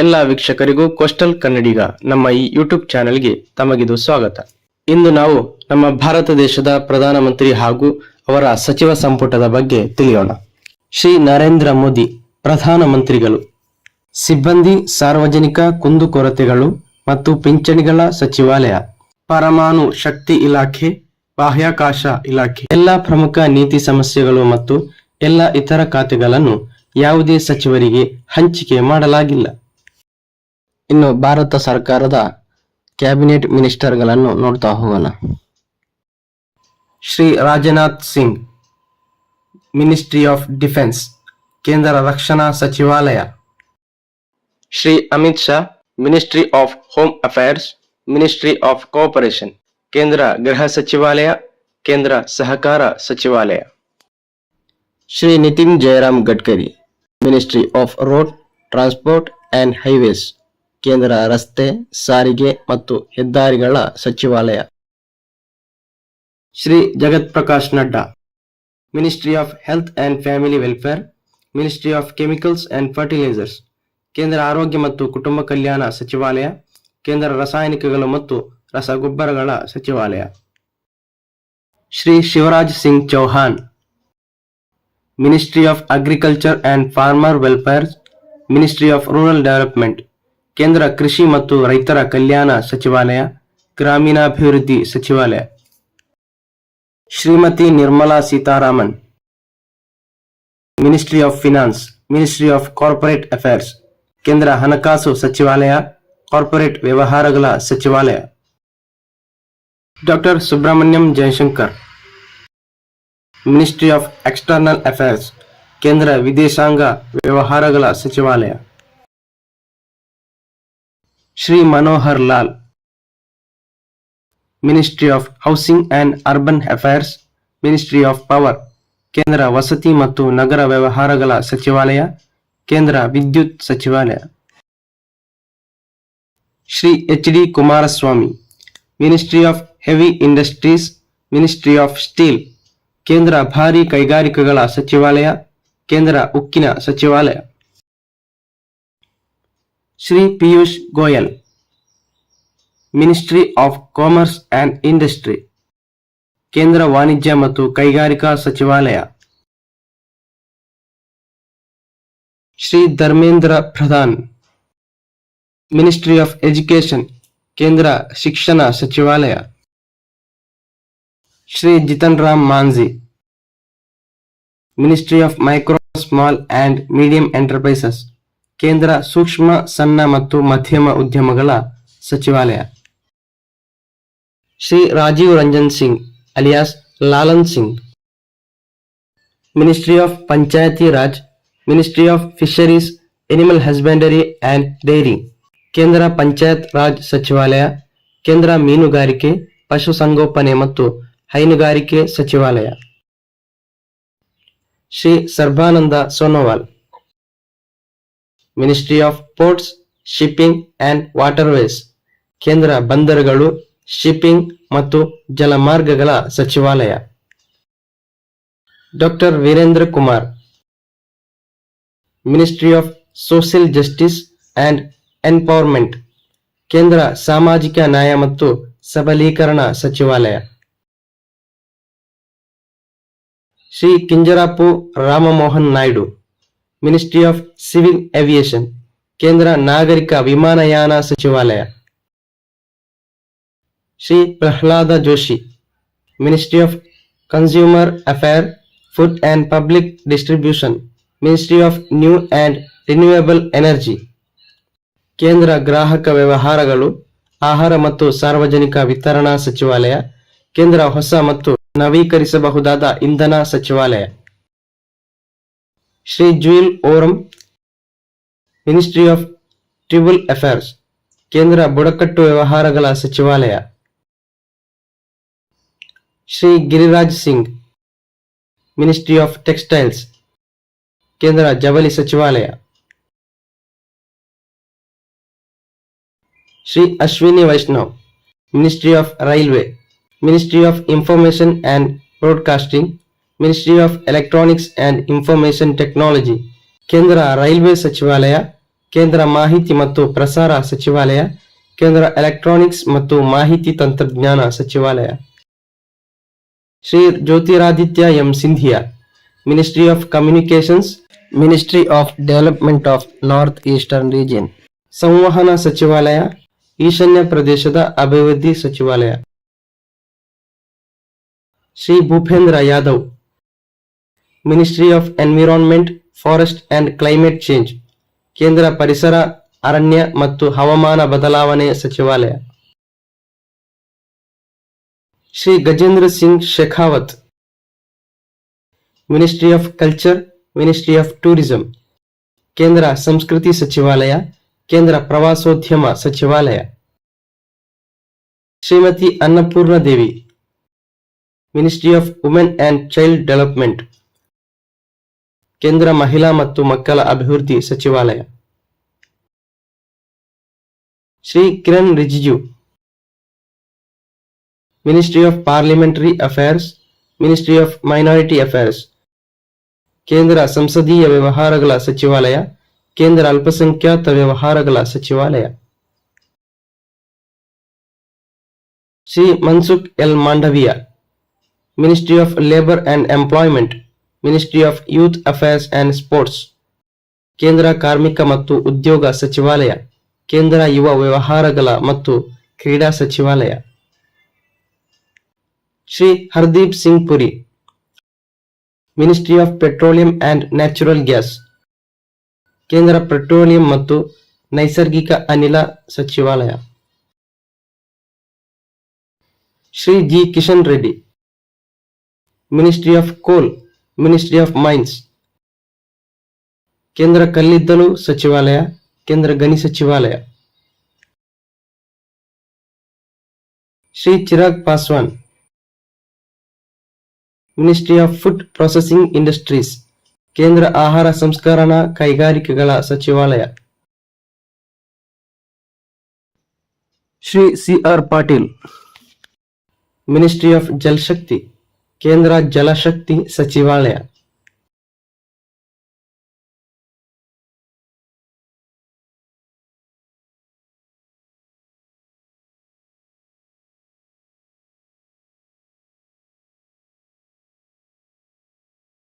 ಎಲ್ಲ ವೀಕ್ಷಕರಿಗೂ ಕೋಸ್ಟಲ್ ಕನ್ನಡಿಗ ನಮ್ಮ ಈ ಯೂಟ್ಯೂಬ್ ಚಾನೆಲ್ಗೆ ತಮಗಿದು ಸ್ವಾಗತ. ಇಂದು ನಾವು ನಮ್ಮ ಭಾರತ ದೇಶದ ಪ್ರಧಾನಮಂತ್ರಿ ಹಾಗೂ ಅವರ ಸಚಿವ ಸಂಪುಟದ ಬಗ್ಗೆ ತಿಳಿಯೋಣ. ಶ್ರೀ ನರೇಂದ್ರ ಮೋದಿ ಪ್ರಧಾನಮಂತ್ರಿಗಳು. ಸಿಬ್ಬಂದಿ, ಸಾರ್ವಜನಿಕ ಕುಂದುಕೊರತೆಗಳು ಮತ್ತು ಪಿಂಚಣಿಗಳ ಸಚಿವಾಲಯ. ಪರಮಾಣು ಶಕ್ತಿ ಇಲಾಖೆ, ಬಾಹ್ಯಾಕಾಶ ಇಲಾಖೆ. ಎಲ್ಲ ಪ್ರಮುಖ ನೀತಿ ಸಮಸ್ಯೆಗಳು ಮತ್ತು ಎಲ್ಲ ಇತರ ಖಾತೆಗಳನ್ನು ಯಾವುದೇ ಸಚಿವರಿಗೆ ಹಂಚಿಕೆ ಮಾಡಲಾಗಿಲ್ಲ. ಇನ್ನು ಭಾರತ ಸರ್ಕಾರದ ಕ್ಯಾಬಿನೆಟ್ ಮಿನಿಸ್ಟರ್ಗಳನ್ನು ನೋಡ್ತಾ ಹೋಗೋಣ. Shri Rajnath Singh, ministry of defence, ಕೇಂದ್ರ ರಕ್ಷಣಾ ಸಚಿವಾಲಯ. Shri Amit Shah, ministry of home affairs, ministry of cooperation, ಕೇಂದ್ರ ಗೃಹ ಸಚಿವಾಲಯ, ಕೇಂದ್ರ ಸಹಕಾರ ಸಚಿವಾಲಯ. Shri Nitin Jairam Gadkari, ministry of road, transport and highways. ಕೇಂದ್ರ ರಸ್ತೆ, ಸಾರಿಗೆ ಮತ್ತು ಹೆದ್ದಾರಿಗಳ ಸಚಿವಾಲಯ. Shri Jagat Prakash Nadda ministry of health and family welfare ministry of chemicals and fertilizers ಕೇಂದ್ರ ಆರೋಗ್ಯ ಮತ್ತು ಕುಟುಂಬ ಕಲ್ಯಾಣ ಸಚಿವಾಲಯ, ಕೇಂದ್ರ ರಾಸಾಯನಿಕಗಳು ಮತ್ತು ರಸಗೊಬ್ಬರಗಳ ಸಚಿವಾಲಯ. Shri Shivraj Singh Chouhan ministry of agriculture and farmer welfare ministry of rural development ಕೇಂದ್ರ ಕೃಷಿ ಮತ್ತು ರೈತರ ಕಲ್ಯಾಣ ಸಚಿವಾಲಯ, ಗ್ರಾಮೀಣಾಭಿವೃದ್ಧಿ ಸಚಿವಾಲಯ. Shrimati Nirmala Sitharaman. Ministry of finance ministry of corporate affairs ಕೇಂದ್ರ ಹಣಕಾಸು ಸಚಿವಾಲಯ ಕಾರ್ಪೊರೇಟ್ ವ್ಯವಹಾರಗಳ ಸಚಿವಾಲಯ. Doctor Subrahmanyam Jaishankar ministry of external affairs ಕೇಂದ್ರ ವಿದೇಶಾಂಗ ವ್ಯವಹಾರಗಳ ಸಚಿವಾಲಯ. Shri Manohar Lal ministry of housing and urban affairs ministry of power ಕೇಂದ್ರ ವಸತಿ ಮತ್ತು ನಗರ ವ್ಯವಹಾರಗಳ ಸಚಿವಾಲಯ, ಕೇಂದ್ರ ವಿದ್ಯುತ್ ಸಚಿವಾಲಯ. Shri H D Kumaraswamy ministry of heavy industries ministry of steel ಕೇಂದ್ರ ಭಾರಿ ಕೈಗಾರಿಕೆಗಳ ಸಚಿವಾಲಯ, ಕೇಂದ್ರ ಉಕ್ಕಿನ ಸಚಿವಾಲಯ. Shri Piyush Goyal ministry of commerce and industry ಕೇಂದ್ರ ವಾಣಿಜ್ಯ ಮತ್ತು ಕೈಗಾರಿಕಾ ಸಚಿವಾಲಯ Shri Dharmendra Pradhan ministry of education ಕೇಂದ್ರ ಶಿಕ್ಷಣ ಸಚಿವಾಲಯ Shri Jitan Ram Manjhi ministry of micro small and medium enterprises ಕೇಂದ್ರ ಸೂಕ್ಷ್ಮ, ಸಣ್ಣ ಮತ್ತು ಮಧ್ಯಮ ಉದ್ಯಮಗಳ ಸಚಿವಾಲಯ. Shri Rajiv Ranjan Singh alias Lalan Singh. Ministry of Panchayati Raj ministry of fisheries animal husbandry and dairy ಕೇಂದ್ರ ಪಂಚಾಯತ್ ರಾಜ್ ಸಚಿವಾಲಯ, ಕೇಂದ್ರ ಮೀನುಗಾರಿಕೆ ಪಶುಸಂಗೋಪನೆ ಮತ್ತು ಹೈನುಗಾರಿಕೆ ಸಚಿವಾಲಯ. Shri Sarbananda Sonowal. Ministry of ports shipping and waterways ಕೇಂದ್ರ ಬಂದರುಗಳು ಶಿಪ್ಪಿಂಗ್ ಮತ್ತು ಜಲಮಾರ್ಗಗಳ ಸಚಿವಾಲಯ. Doctor Virendra Kumar ministry of social justice and empowerment ಕೇಂದ್ರ ಸಾಮಾಜಿಕ ನ್ಯಾಯ ಮತ್ತು ಸಬಲೀಕರಣ ಸಚಿವಾಲಯ. Shri Kinjarapu Rammohan Naidu ministry of civil aviation ಕೇಂದ್ರ ನಾಗರಿಕ ವಿಮಾನಯಾನ ಸಚಿವಾಲಯ Shri Pralhad Joshi ministry of consumer affair food and public distribution ministry of new and renewable energy ಕೇಂದ್ರ ಗ್ರಾಹಕ ವ್ಯವಹಾರಗಳು ಆಹಾರ ಮತ್ತು ಸಾರ್ವಜನಿಕ ವಿತರಣಾ ಸಚಿವಾಲಯ ಕೇಂದ್ರ ಹೊಸ ಮತ್ತು ನವೀಕರಿಸಬಹುದಾದ ಇಂಧನ ಸಚಿವಾಲಯ Shri Jual Oram ministry of tribal affairs, ಕೇಂದ್ರ ಬುಡಕಟ್ಟು ವ್ಯವಹಾರಗಳ ಸಚಿವಾಲಯ. Shri Giriraj Singh, ministry of textiles, ಕೇಂದ್ರ ಜವಳಿ ಸಚಿವಾಲಯ. Shri Ashwini Vaishnaw, ministry of railway, ministry of information and broadcasting ministry of electronics and information technology ಕೇಂದ್ರ ರೈಲ್ವೆ ಸಚಿವಾಲಯ ಕೇಂದ್ರ ಮಾಹಿತಿ ಮತ್ತು ಪ್ರಸಾರ ಸಚಿವಾಲಯ ಕೇಂದ್ರ ಎಲೆಕ್ಟ್ರಾನಿಕ್ಸ್ ಮತ್ತು ಮಾಹಿತಿ ತಂತ್ರಜ್ಞಾನ ಸಚಿವಾಲಯ Shri Jyotiraditya M Scindia ministry of communications ministry of development of north eastern region ಸಂವಹನ ಸಚಿವಾಲಯ ಈಶಾನ್ಯ ಪ್ರದೇಶದ ಅಭಿವೃದ್ಧಿ ಸಚಿವಾಲಯ Shri Bhupender Yadav ministry of environment forest and climate change ಕೇಂದ್ರ ಪರಿಸರ ಅರಣ್ಯ ಮತ್ತು ಹವಾಮಾನ ಬದಲಾವಣೆ ಸಚಿವಾಲಯ Shri Gajendra Singh Shekhawat ministry of culture ministry of tourism ಕೇಂದ್ರ ಸಂಸ್ಕೃತಿ ಸಚಿವಾಲಯ ಕೇಂದ್ರ ಪ್ರವಾಸೋದ್ಯಮ ಸಚಿವಾಲಯ Shrimati Annapurna Devi ministry of women and child development ಕೇಂದ್ರ ಮಹಿಳಾ ಮತ್ತು ಮಕ್ಕಳ ಅಭಿವೃದ್ಧಿ ಸಚಿವಾಲಯ. Shri Kiren Rijiju. Ministry of parliamentary affairs ministry of minority affairs ಕೇಂದ್ರ ಸಂಸದೀಯ ವ್ಯವಹಾರಗಳ ಸಚಿವಾಲಯ, ಕೇಂದ್ರ ಅಲ್ಪಸಂಖ್ಯಾತ ವ್ಯವಹಾರಗಳ ಸಚಿವಾಲಯ. Shri Mansukh L Mandaviya. Ministry of labour and employment ministry of youth affairs and sports ಕೇಂದ್ರ ಕಾರ್ಮಿಕ ಮತ್ತು ಉದ್ಯೋಗ ಸಚಿವಾಲಯ ಕೇಂದ್ರ ಯುವ ವ್ಯವಹಾರಗಳ ಮತ್ತು ಕ್ರೀಡಾ ಸಚಿವಾಲಯ Shri Hardeep Singh Puri ministry of petroleum and natural gas ಕೇಂದ್ರ ಪೆಟ್ರೋಲಿಯಂ ಮತ್ತು ನೈಸರ್ಗಿಕ ಅನಿಲ ಸಚಿವಾಲಯ Shri G Kishan Reddy ministry of coal ministry of mines ಕೇಂದ್ರ ಕಲ್ಲಿದ್ದಲು ಸಚಿವಾಲಯ, ಕೇಂದ್ರ ಗಣಿ ಸಚಿವಾಲಯ. Shri Chirag Paswan. Ministry of food processing industries ಕೇಂದ್ರ ಆಹಾರ ಸಂಸ್ಕರಣಾ ಕೈಗಾರಿಕೆಗಳ ಸಚಿವಾಲಯ. Shri C R Patil. Ministry of Jal Shakti ಕೇಂದ್ರ ಜಲಶಕ್ತಿ ಸಚಿವಾಲಯ.